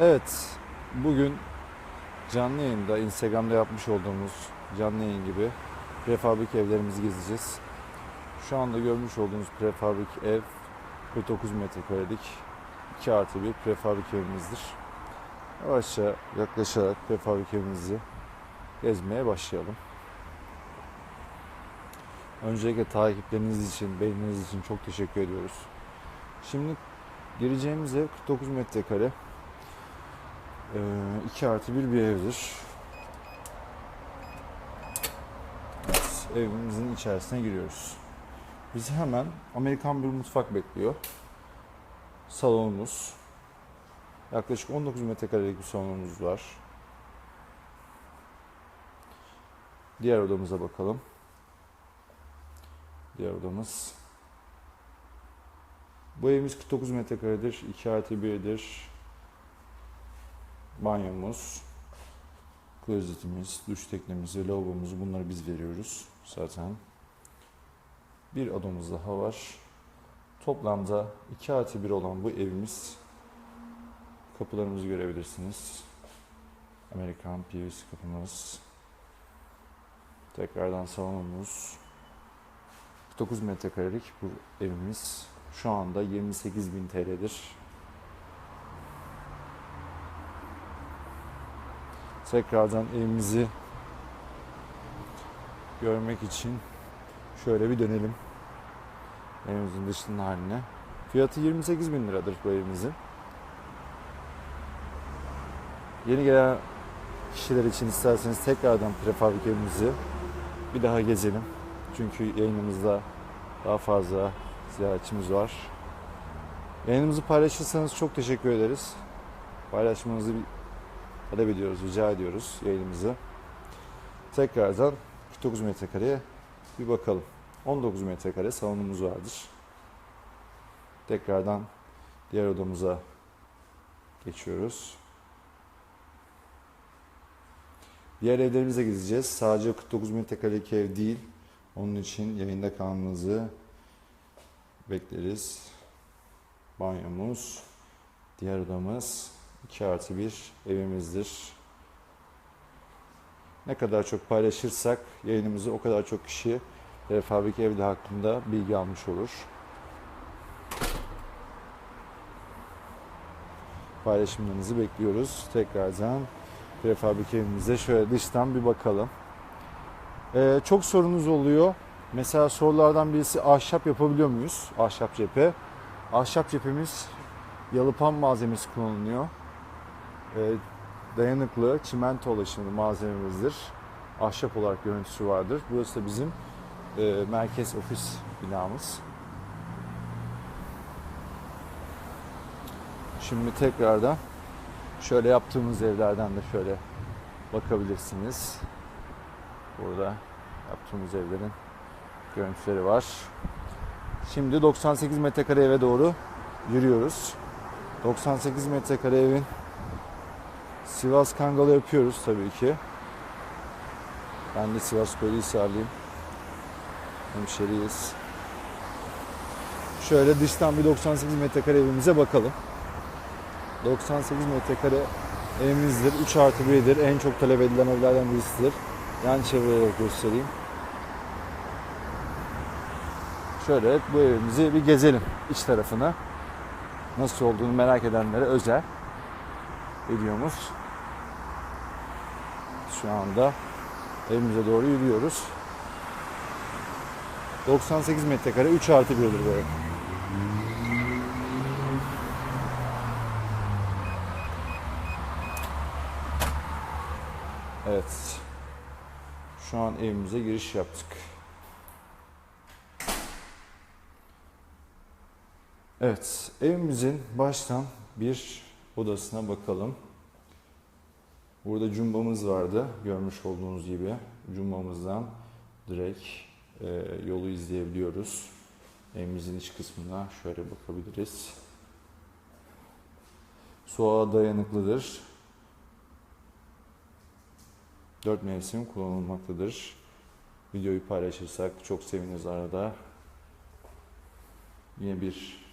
Evet, bugün canlı yayında Instagram'da yapmış olduğumuz canlı yayın gibi prefabrik evlerimizi gezeceğiz. Şu anda görmüş olduğunuz prefabrik ev 49 metrekarelik 2 artı bir prefabrik evimizdir. Yavaşça yaklaşarak prefabrik evimizi gezmeye başlayalım. Öncelikle takipleriniz için, beğeniniz için çok teşekkür ediyoruz. Şimdi gireceğimiz ev 49 metrekare. 2 artı 1 bir evdir. Evet, evimizin içerisine giriyoruz. Bizi hemen Amerikan bir mutfak bekliyor. Salonumuz. Yaklaşık 19 metrekarelik bir salonumuz var. Diğer odamıza bakalım. Diğer odamız. Bu evimiz 49 metrekaredir. 2 artı 1'dir banyomuz, klozetimiz, duş teknemiz ve lavabomuzu bunları biz veriyoruz zaten. Bir odamız daha var. Toplamda 2 artı 1 olan bu evimiz kapılarımızı görebilirsiniz. Amerikan PVC kapımız. Tekrardan salonumuz. 9 metrekarelik bu evimiz şu anda 28.000 TL'dir. Tekrardan evimizi görmek için şöyle bir dönelim. Evimizin dışının haline. Fiyatı 28 bin liradır bu evimizin. Yeni gelen kişiler için isterseniz tekrardan prefabrik evimizi bir daha gezelim. Çünkü yayınımızda daha fazla ziyaretçimiz var. Yayınımızı paylaşırsanız çok teşekkür ederiz. Paylaşmanızı talep ediyoruz, rica ediyoruz yayınımızı. Tekrardan 49 metrekareye bir bakalım. 19 metrekare salonumuz vardır. Tekrardan diğer odamıza geçiyoruz. Diğer evlerimize gideceğiz. Sadece 49 metrekarelik ev değil. Onun için yayında kalmanızı bekleriz. Banyomuz, diğer odamız 2 artı 1 evimizdir. Ne kadar çok paylaşırsak yayınımızı o kadar çok kişi prefabrik evde hakkında bilgi almış olur. Paylaşımlarınızı bekliyoruz. Tekrardan prefabrik evimize şöyle dıştan bir bakalım. Ee, çok sorunuz oluyor. Mesela sorulardan birisi ahşap yapabiliyor muyuz? Ahşap cephe. Ahşap cephemiz yalıpan malzemesi kullanılıyor. Ee, dayanıklı çimento ulaşımlı malzememizdir. Ahşap olarak görüntüsü vardır. Burası da bizim e, merkez ofis binamız. Şimdi tekrardan şöyle yaptığımız evlerden de şöyle bakabilirsiniz. Burada yaptığımız evlerin görüntüleri var. Şimdi 98 metrekare eve doğru yürüyoruz. 98 metrekare evin Sivas Kangalı yapıyoruz tabii ki. Ben de Sivas Koyuhisarlıyım. Hemşeriyiz. Şöyle dıştan bir 98 metrekare evimize bakalım. 98 metrekare evimizdir. 3 artı 1'dir. En çok talep edilen evlerden birisidir. Yan çevirerek göstereyim. Şöyle bu evimizi bir gezelim iç tarafına. Nasıl olduğunu merak edenlere özel videomuz. Şu anda evimize doğru yürüyoruz. 98 metrekare 3 artı 1'dir bu ev. Evet. Şu an evimize giriş yaptık. Evet, evimizin baştan bir odasına bakalım. Burada cumbamız vardı. Görmüş olduğunuz gibi cumbamızdan direkt e, yolu izleyebiliyoruz. Evimizin iç kısmına şöyle bakabiliriz. Soğuğa dayanıklıdır. Dört mevsim kullanılmaktadır. Videoyu paylaşırsak çok seviniriz arada. Yine bir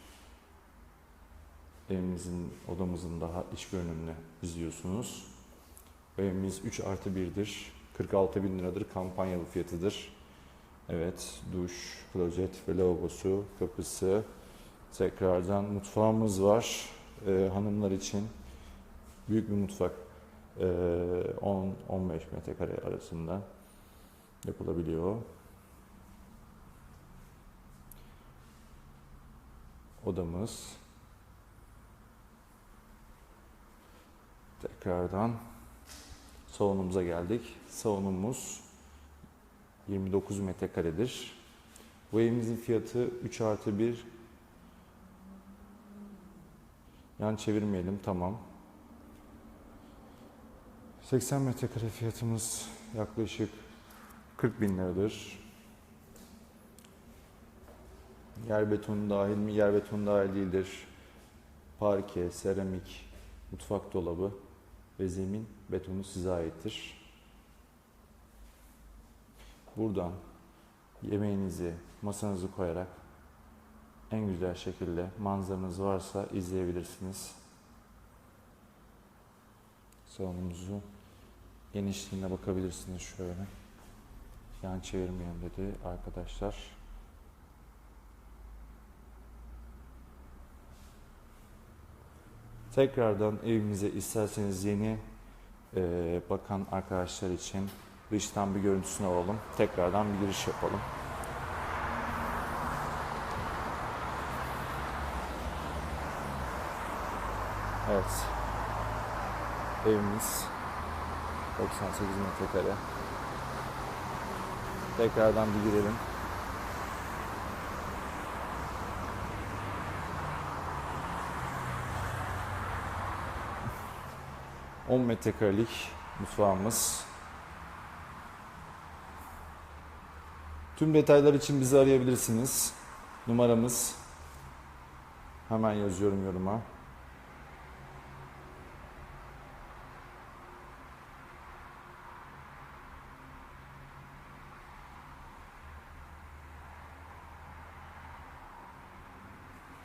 evimizin, odamızın daha iç görünümünü izliyorsunuz. Evimiz 3 artı 1'dir. 46 bin liradır. Kampanyalı fiyatıdır. Evet, duş, klozet ve lavabosu, kapısı. Tekrardan mutfağımız var. Ee, hanımlar için büyük bir mutfak. Ee, 10-15 metrekare arasında yapılabiliyor. Odamız. Tekrardan salonumuza geldik. Salonumuz 29 metrekaredir. Bu evimizin fiyatı 3 artı 1. Yan çevirmeyelim tamam. 80 metrekare fiyatımız yaklaşık 40 bin liradır. Yer betonu dahil mi? Yer betonu dahil değildir. Parke, seramik, mutfak dolabı ve zemin betonu size aittir. Buradan yemeğinizi masanızı koyarak en güzel şekilde manzaranız varsa izleyebilirsiniz. Salonumuzu genişliğine bakabilirsiniz şöyle. Yan çevirmeyen dedi arkadaşlar. Tekrardan evimize isterseniz yeni e, bakan arkadaşlar için dıştan bir görüntüsünü alalım. Tekrardan bir giriş yapalım. Evet. Evimiz 98 metrekare. Tekrardan bir girelim. ...10 metrekarelik mutfağımız. Tüm detaylar için bizi arayabilirsiniz. Numaramız... ...hemen yazıyorum yoruma.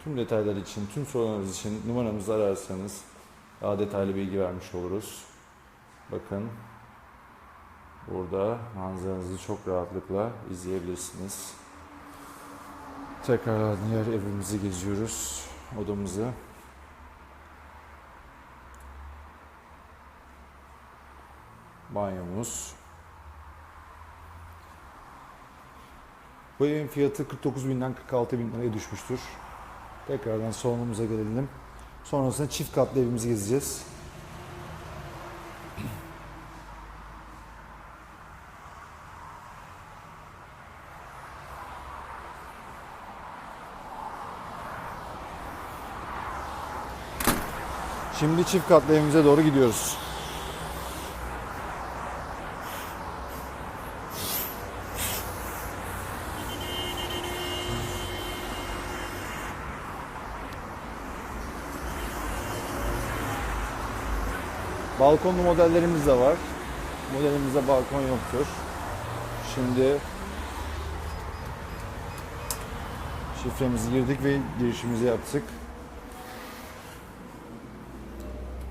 Tüm detaylar için, tüm sorularınız için numaramızı ararsanız daha detaylı bilgi vermiş oluruz. Bakın burada manzaranızı çok rahatlıkla izleyebilirsiniz. Tekrar diğer evimizi geziyoruz, odamızı. Banyomuz. Bu evin fiyatı 49 binden 46 bin liraya düşmüştür. Tekrardan salonumuza gelelim. Sonrasında çift katlı evimizi gezeceğiz. Şimdi çift katlı evimize doğru gidiyoruz. Balkonlu modellerimiz de var. Modelimizde balkon yoktur. Şimdi şifremizi girdik ve girişimizi yaptık.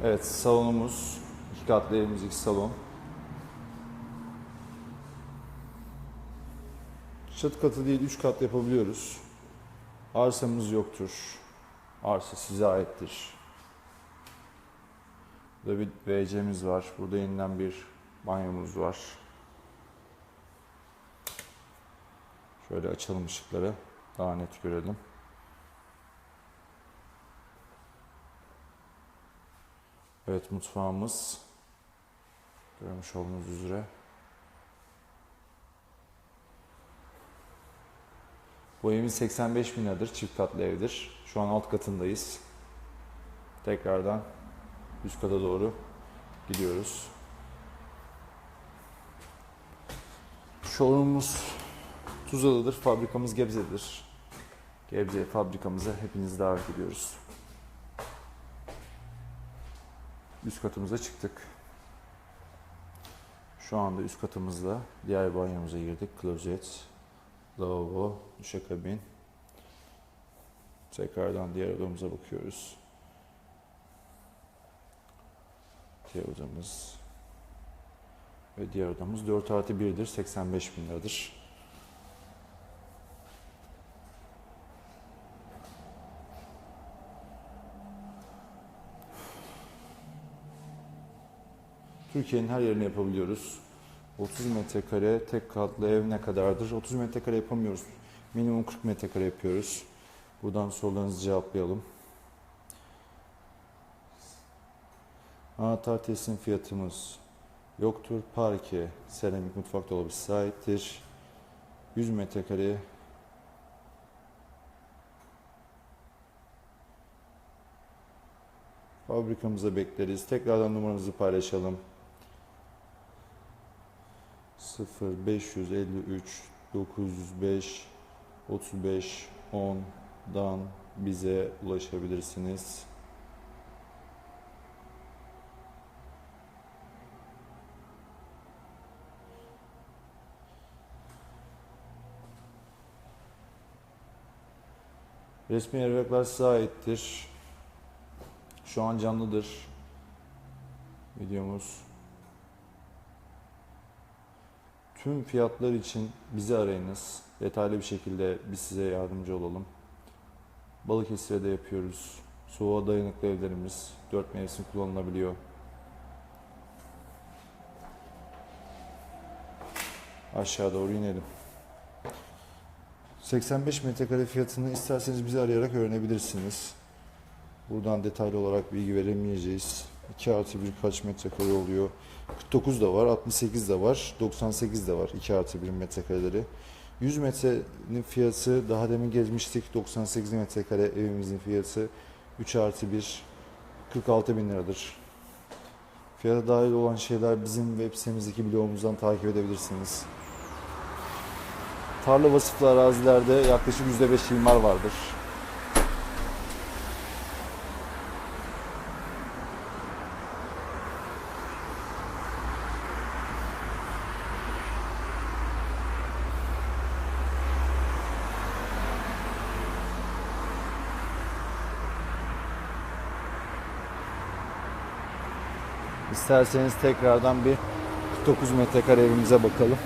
Evet, salonumuz. iki katlı evimiz, iki salon. Çatı katı değil, üç kat yapabiliyoruz. Arsamız yoktur. Arsa size aittir. Burada bir WC'miz var. Burada yeniden bir banyomuz var. Şöyle açalım ışıkları. Daha net görelim. Evet mutfağımız. Görmüş olduğunuz üzere. Bu evimiz 85 bin liradır. Çift katlı evdir. Şu an alt katındayız. Tekrardan üst kata doğru gidiyoruz. Showroom'umuz Tuzla'dadır, fabrikamız Gebze'dir. Gebze fabrikamıza hepinizi davet ediyoruz. Üst katımıza çıktık. Şu anda üst katımızda diğer banyomuza girdik. Klozet, lavabo, duşakabin. Tekrardan diğer odamıza bakıyoruz. Odamız ve diğer odamız 4 artı 1'dir. 85 bin liradır. Türkiye'nin her yerini yapabiliyoruz. 30 metrekare tek katlı ev ne kadardır? 30 metrekare yapamıyoruz. Minimum 40 metrekare yapıyoruz. Buradan sorularınızı cevaplayalım. Anahtar teslim fiyatımız yoktur. Parke, seramik mutfak dolabı sahiptir. 100 metrekare fabrikamıza bekleriz. Tekrardan numaramızı paylaşalım. 0 553 905 35 10'dan bize ulaşabilirsiniz. Resmi evraklar size aittir. Şu an canlıdır videomuz. Tüm fiyatlar için bizi arayınız. Detaylı bir şekilde biz size yardımcı olalım. Balıkesir'e de yapıyoruz. Soğuğa dayanıklı evlerimiz 4 mevsim kullanılabiliyor. Aşağı doğru inelim. 85 metrekare fiyatını isterseniz bizi arayarak öğrenebilirsiniz. Buradan detaylı olarak bilgi veremeyeceğiz. 2 artı 1 kaç metrekare oluyor? 49 da var, 68 de var, 98 de var 2 artı 1 metrekareleri. 100 metrenin fiyatı daha demin gezmiştik 98 metrekare evimizin fiyatı 3 artı 1 46 bin liradır. Fiyata dahil olan şeyler bizim web sitemizdeki blogumuzdan takip edebilirsiniz. Tarla vasıflı arazilerde yaklaşık %5 imar vardır. İsterseniz tekrardan bir 49 metrekare evimize bakalım.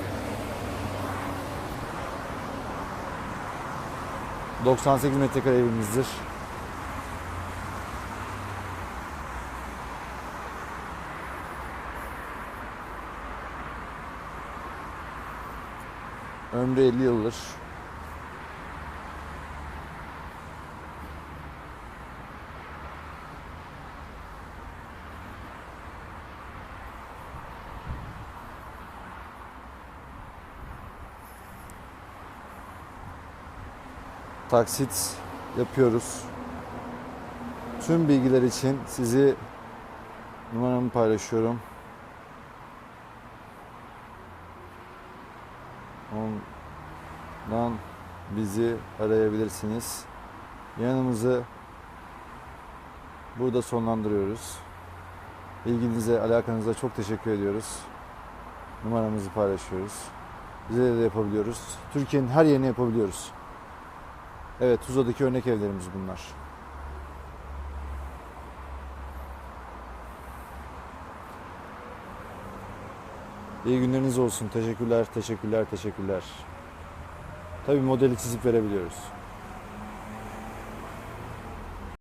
98 metrekare evimizdir. Ömrü 50 yıldır. Taksit yapıyoruz. Tüm bilgiler için sizi numaramı paylaşıyorum. Ondan bizi arayabilirsiniz. Yanımızı burada sonlandırıyoruz. İlginize, alakanıza çok teşekkür ediyoruz. Numaramızı paylaşıyoruz. Bize de yapabiliyoruz. Türkiye'nin her yerini yapabiliyoruz. Evet, Tuzla'daki örnek evlerimiz bunlar. İyi günleriniz olsun. Teşekkürler, teşekkürler, teşekkürler. Tabii modeli çizip verebiliyoruz.